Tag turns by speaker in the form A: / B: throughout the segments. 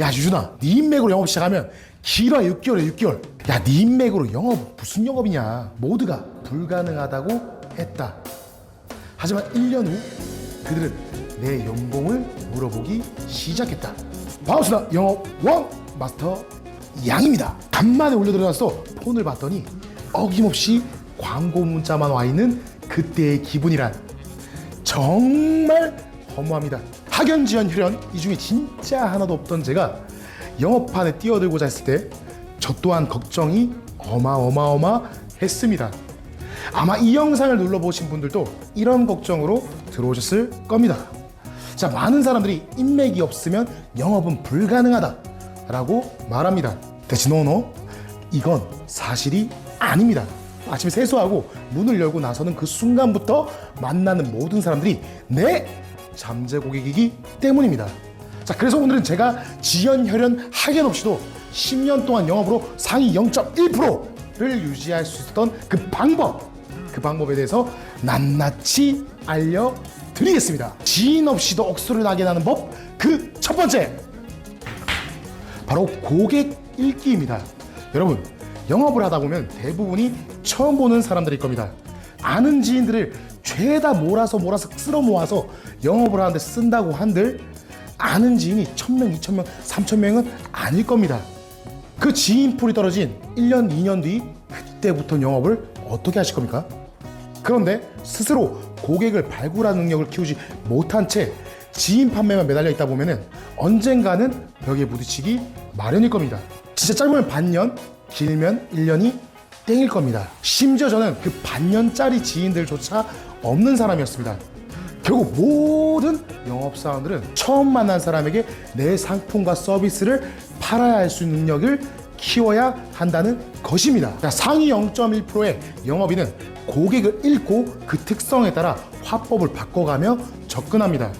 A: 야 유준아 네 인맥으로 영업 시작하면 길어야 6개월에 6개월. 야 네 인맥으로 영업 무슨 영업이냐? 모두가 불가능하다고 했다. 하지만 1년 후 그들은 내 연봉을 물어보기 시작했다. 반갑습니다 영업 왕 마스터 양입니다. 간만에 올려들어가서 폰을 봤더니 어김없이 광고 문자만 와 있는 그때의 기분이란 정말 허무합니다. 학연, 지연, 혈연 이 중에 진짜 하나도 없던 제가 영업판에 뛰어들고자 했을 때 저 또한 걱정이 어마어마어마했습니다. 아마 이 영상을 눌러보신 분들도 이런 걱정으로 들어오셨을 겁니다. 자, 많은 사람들이 인맥이 없으면 영업은 불가능하다라고 말합니다. 대신 노노 이건 사실이 아닙니다. 아침에 세수하고 문을 열고 나서는 그 순간부터 만나는 모든 사람들이 내 잠재 고객이기 때문입니다. 자, 그래서 오늘은 제가 지연, 혈연, 학연 없이도 10년 동안 영업으로 상위 0.1%를 유지할 수 있었던 그 방법, 그 방법에 대해서 낱낱이 알려드리겠습니다. 지인 없이도 억수를 나게 나는 법, 그 첫 번째, 바로 고객 읽기입니다. 여러분, 영업을 하다 보면 대부분이 처음 보는 사람들일 겁니다. 아는 지인들을 죄다 몰아서 몰아서 쓸어 모아서 영업을 하는데 쓴다고 한들 아는 지인이 1000명, 2000명, 3000명은 아닐 겁니다. 그 지인 풀이 떨어진 1년, 2년 뒤 그때부터 영업을 어떻게 하실 겁니까? 그런데 스스로 고객을 발굴하는 능력을 키우지 못한 채 지인 판매만 매달려 있다 보면은 언젠가는 벽에 부딪히기 마련일 겁니다. 진짜 짧으면 반년, 길면 1년이 땡일 겁니다. 심지어 저는 그 반년짜리 지인들조차 없는 사람이었습니다. 결국 모든 영업사원들은 처음 만난 사람에게 내 상품과 서비스를 팔아야 할 수 있는 능력을 키워야 한다는 것입니다. 자, 상위 0.1%의 영업인은 고객을 읽고 그 특성에 따라 화법을 바꿔가며 접근합니다.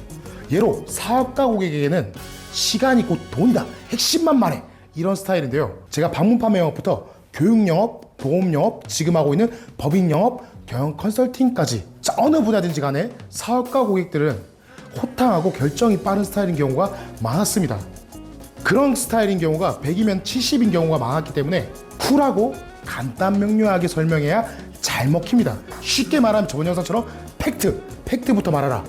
A: 예로 사업가 고객에게는 시간이 곧 돈이다. 핵심만 말해. 이런 스타일인데요. 제가 방문 판매 영업부터 교육 영업, 보험 영업, 지금 하고 있는 법인 영업, 경영 컨설팅까지 자, 어느 분야든지 간에 사업가 고객들은 호탕하고 결정이 빠른 스타일인 경우가 많았습니다. 그런 스타일인 경우가 100이면 70인 경우가 많았기 때문에 쿨하고 간단 명료하게 설명해야 잘 먹힙니다. 쉽게 말하면 저번 영상처럼 팩트, 팩트부터 말하라.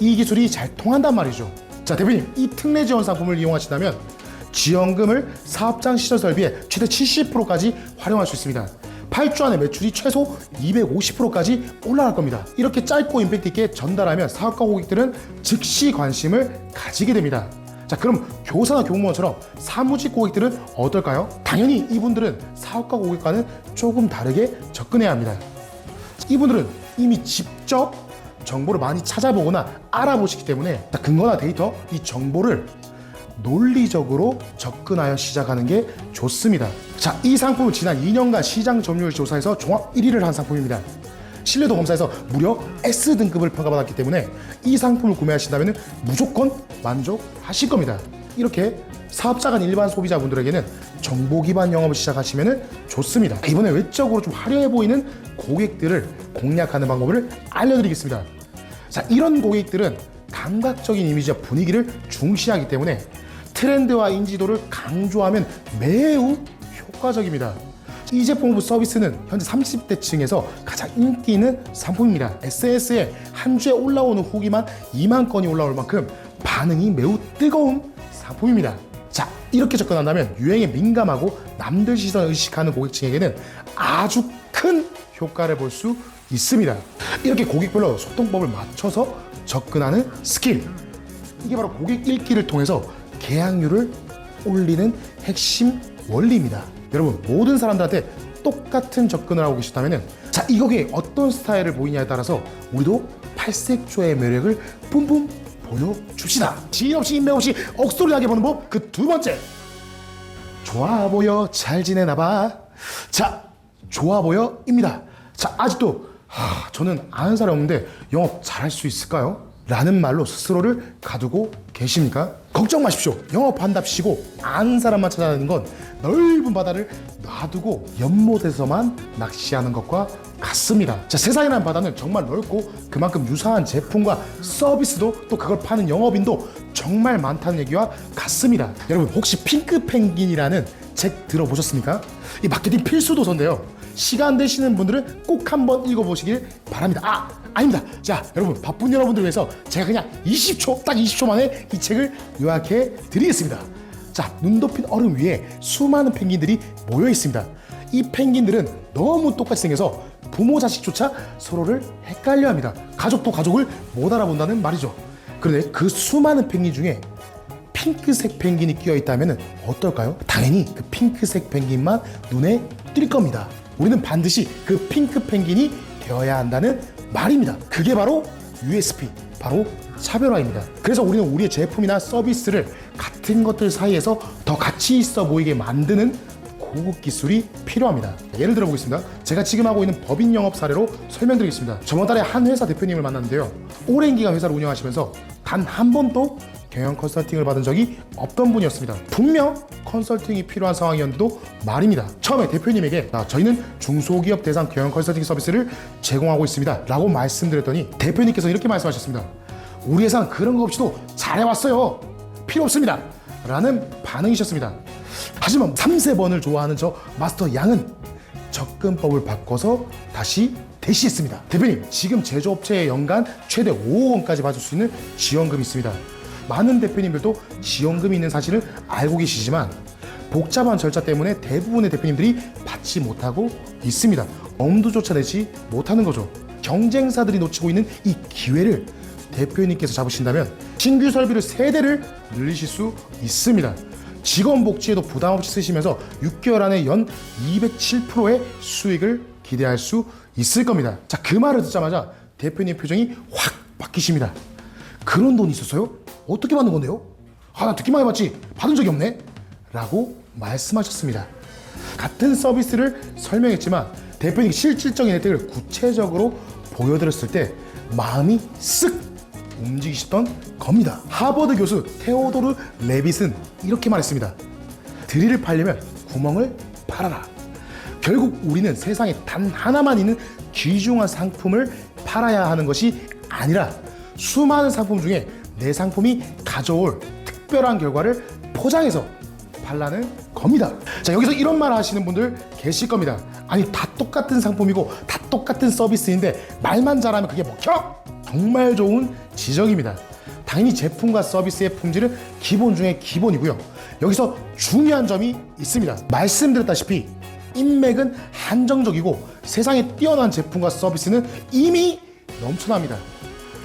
A: 이 기술이 잘 통한단 말이죠. 자, 대표님, 이 특례 지원 상품을 이용하신다면 지원금을 사업장 시설 설비에 최대 70%까지 활용할 수 있습니다. 8주 안에 매출이 최소 250%까지 올라갈 겁니다. 이렇게 짧고 임팩트 있게 전달하면 사업가 고객들은 즉시 관심을 가지게 됩니다. 자, 그럼 교사나 교무원처럼 사무직 고객들은 어떨까요? 당연히 이분들은 사업가 고객과는 조금 다르게 접근해야 합니다. 이분들은 이미 직접 정보를 많이 찾아보거나 알아보시기 때문에 자, 근거나 데이터, 이 정보를 논리적으로 접근하여 시작하는 게 좋습니다. 자, 이 상품은 지난 2년간 시장 점유율 조사에서 종합 1위를 한 상품입니다. 신뢰도 검사에서 무려 S 등급을 평가받았기 때문에 이 상품을 구매하신다면 무조건 만족하실 겁니다. 이렇게 사업자 간 일반 소비자분들에게는 정보 기반 영업을 시작하시면 좋습니다. 이번에 외적으로 좀 화려해 보이는 고객들을 공략하는 방법을 알려드리겠습니다. 자, 이런 고객들은 감각적인 이미지와 분위기를 중시하기 때문에 트렌드와 인지도를 강조하면 매우 효과적입니다. 이 제품 후 서비스는 현재 30대 층에서 가장 인기 있는 상품입니다. SNS에 한 주에 올라오는 후기만 2만 건이 올라올 만큼 반응이 매우 뜨거운 상품입니다. 자, 이렇게 접근한다면 유행에 민감하고 남들 시선 의식하는 고객층에게는 아주 큰 효과를 볼 수 있습니다. 이렇게 고객별로 소통법을 맞춰서 접근하는 스킬. 이게 바로 고객 읽기를 통해서 계약률을 올리는 핵심 원리입니다. 여러분, 모든 사람들한테 똑같은 접근을 하고 계시다면 자, 이 곡에 어떤 스타일을 보이냐에 따라서 우리도 팔색조의 매력을 뿜뿜 보여줍시다. 지인 없이 인맥 없이 억소리 나게 보는 법 그 두 번째. 좋아 보여 잘 지내나 봐. 자, 좋아 보여입니다. 자, 아직도 하, 저는 아는 사람 없는데 영업 잘할 수 있을까요? 라는 말로 스스로를 가두고 계십니까? 걱정 마십시오. 영업한답시고 아는 사람만 찾아다니는 건 넓은 바다를 놔두고 연못에서만 낚시하는 것과 같습니다. 자, 세상이라는 바다는 정말 넓고 그만큼 유사한 제품과 서비스도 또 그걸 파는 영업인도 정말 많다는 얘기와 같습니다. 여러분 혹시 핑크 펭귄이라는 책 들어보셨습니까? 이 마케팅 필수 도서인데요. 시간 되시는 분들은 꼭 한번 읽어보시길 바랍니다. 아, 아닙니다. 자, 여러분 바쁜 여러분들 위해서 제가 그냥 20초, 딱 20초 만에 이 책을 요약해 드리겠습니다. 자, 눈 덮인 얼음 위에 수많은 펭귄들이 모여 있습니다. 이 펭귄들은 너무 똑같이 생겨서 부모 자식조차 서로를 헷갈려 합니다. 가족도 가족을 못 알아본다는 말이죠. 그런데 그 수많은 펭귄 중에 핑크색 펭귄이 끼어 있다면 어떨까요? 당연히 그 핑크색 펭귄만 눈에 띌 겁니다. 우리는 반드시 그 핑크 펭귄이 되어야 한다는 말입니다. 그게 바로 USP, 바로 차별화입니다. 그래서 우리는 우리의 제품이나 서비스를 같은 것들 사이에서 더 가치 있어 보이게 만드는 고급 기술이 필요합니다. 예를 들어 보겠습니다. 제가 지금 하고 있는 법인 영업 사례로 설명드리겠습니다. 저번 달에 한 회사 대표님을 만났는데요. 오랜 기간 회사를 운영하시면서 단 한 번도 경영 컨설팅을 받은 적이 없던 분이었습니다. 분명 컨설팅이 필요한 상황이었는데도 말입니다. 처음에 대표님에게 아, 저희는 중소기업 대상 경영 컨설팅 서비스를 제공하고 있습니다. 라고 말씀드렸더니 대표님께서 이렇게 말씀하셨습니다. 우리 회사는 그런 거 없이도 잘해왔어요. 필요 없습니다. 라는 반응이셨습니다. 하지만 3세 번을 좋아하는 저 마스터 양은 접근법을 바꿔서 다시 대시했습니다. 대표님, 지금 제조업체에 연간 최대 5억 원까지 받을 수 있는 지원금이 있습니다. 많은 대표님들도 지원금이 있는 사실을 알고 계시지만 복잡한 절차 때문에 대부분의 대표님들이 받지 못하고 있습니다. 엄두조차 내지 못하는 거죠. 경쟁사들이 놓치고 있는 이 기회를 대표님께서 잡으신다면 신규 설비를 세대를 늘리실 수 있습니다. 직원 복지에도 부담 없이 쓰시면서 6개월 안에 연 207%의 수익을 기대할 수 있을 겁니다. 자, 그 말을 듣자마자 대표님 표정이 확 바뀌십니다. 그런 돈이 있었어요? 어떻게 받는 건데요? 아, 나 듣기만 해봤지 받은 적이 없네. 라고 말씀하셨습니다. 같은 서비스를 설명했지만 대표님이 실질적인 혜택을 구체적으로 보여드렸을 때 마음이 쓱 움직이셨던 겁니다. 하버드 교수 테오도르 레빗은 이렇게 말했습니다. 드릴을 팔려면 구멍을 팔아라. 결국 우리는 세상에 단 하나만 있는 귀중한 상품을 팔아야 하는 것이 아니라 수많은 상품 중에 내 상품이 가져올 특별한 결과를 포장해서 팔라는 겁니다. 자, 여기서 이런 말 하시는 분들 계실 겁니다. 아니, 다 똑같은 상품이고 다 똑같은 서비스인데 말만 잘하면 그게 먹혀? 정말 좋은 지적입니다. 당연히 제품과 서비스의 품질은 기본 중에 기본이고요. 여기서 중요한 점이 있습니다. 말씀드렸다시피 인맥은 한정적이고 세상에 뛰어난 제품과 서비스는 이미 넘쳐납니다.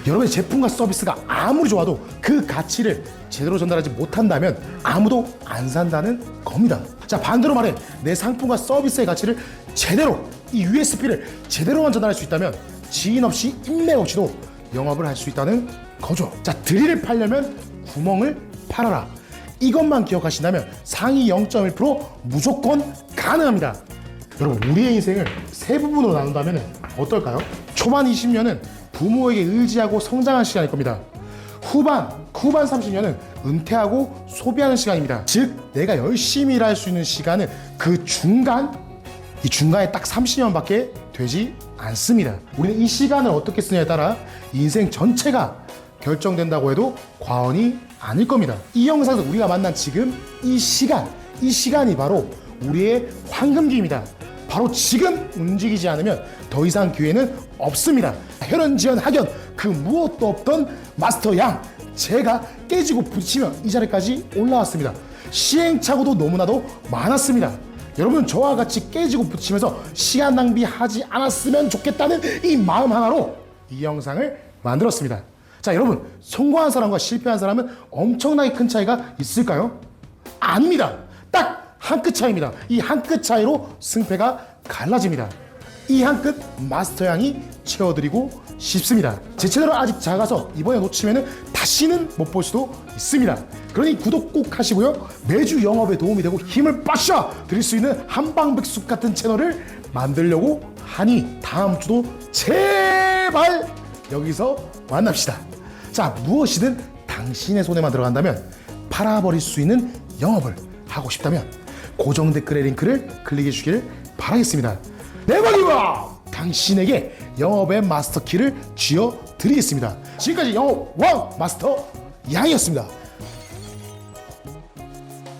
A: 여러분의 제품과 서비스가 아무리 좋아도 그 가치를 제대로 전달하지 못한다면 아무도 안 산다는 겁니다. 자, 반대로 말해 내 상품과 서비스의 가치를 제대로 이 USP를 제대로만 전달할 수 있다면 지인 없이 인맥 없이도 영업을 할 수 있다는 거죠. 자, 드릴을 팔려면 구멍을 팔아라. 이것만 기억하신다면 상위 0.1% 무조건 가능합니다. 여러분, 우리의 인생을 세 부분으로 나눈다면 어떨까요? 초반 20년은 부모에게 의지하고 성장한 시간일 겁니다. 후반, 후반 30년은 은퇴하고 소비하는 시간입니다. 즉, 내가 열심히 일할 수 있는 시간은 그 중간, 이 중간에 딱 30년밖에 되지 않습니다. 우리는 이 시간을 어떻게 쓰냐에 따라 인생 전체가 결정된다고 해도 과언이 아닐 겁니다. 이 영상에서 우리가 만난 지금 이 시간, 이 시간이 바로 우리의 황금기입니다. 바로 지금 움직이지 않으면 더 이상 기회는 없습니다. 혈연 지연 학연 그 무엇도 없던 마스터 양 제가 깨지고 부딪히며 이 자리까지 올라왔습니다. 시행착오도 너무나도 많았습니다. 여러분 저와 같이 깨지고 부딪히면서 시간 낭비하지 않았으면 좋겠다는 이 마음 하나로 이 영상을 만들었습니다. 자 여러분 성공한 사람과 실패한 사람은 엄청나게 큰 차이가 있을까요? 아닙니다. 딱한끗 차이입니다. 이 한 끗 차이로 승패가 갈라집니다. 이 한 끗 마스터 양이 채워드리고 싶습니다. 제 채널은 아직 작아서 이번에 놓치면 다시는 못 볼 수도 있습니다. 그러니 구독 꼭 하시고요. 매주 영업에 도움이 되고 힘을 빠셔 드릴 수 있는 한방백숙 같은 채널을 만들려고 하니 다음 주도 제발 여기서 만납시다. 자, 무엇이든 당신의 손에만 들어간다면 팔아버릴 수 있는 영업을 하고 싶다면 고정 댓글의 링크를 클릭해 주시길 바라겠습니다. 네버기버! 당신에게 영업의 마스터 키를 쥐어 드리겠습니다. 지금까지 영업 왕 마스터 양이었습니다.